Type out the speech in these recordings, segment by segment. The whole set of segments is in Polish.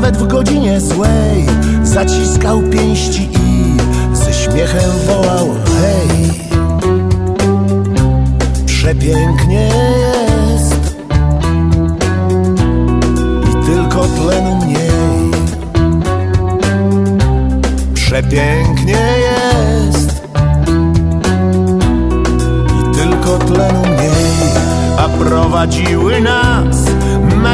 nawet w godzinie złej. Zaciskał pięści i ze śmiechem wołał hej. Przepięknie jest. I tylko tlenu mniej. Przepięknie jest. I tylko tlenu mniej. A prowadziły nas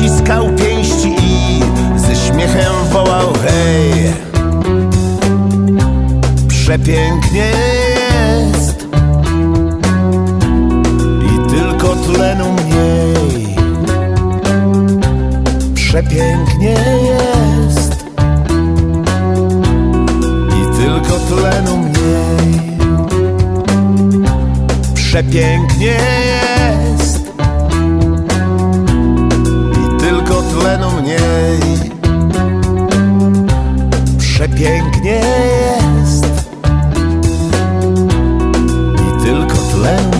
Zaciskał pięści i Ze śmiechem wołał hej Przepięknie jest i tylko tlenu mniej. Przepięknie jest i tylko tlenu mniej. Przepięknie tlenu mniej. Przepięknie jest i tylko tlenu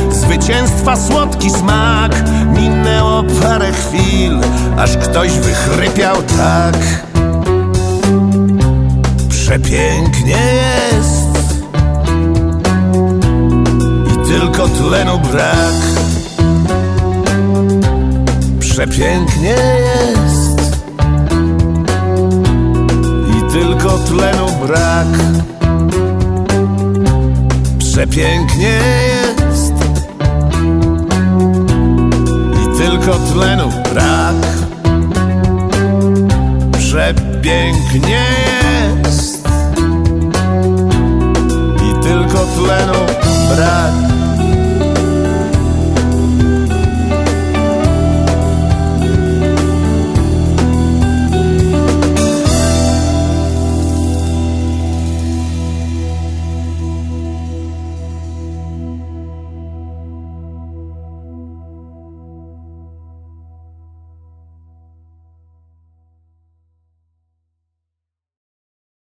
Zwycięstwa słodki smak. Minęło parę chwil Aż ktoś wychrypiał tak. Przepięknie jest. I tylko tlenu brak. Przepięknie jest. I tylko tlenu brak. Przepięknie jest tylko tlenu. Brak Przepięknie jest. I tylko tlenu.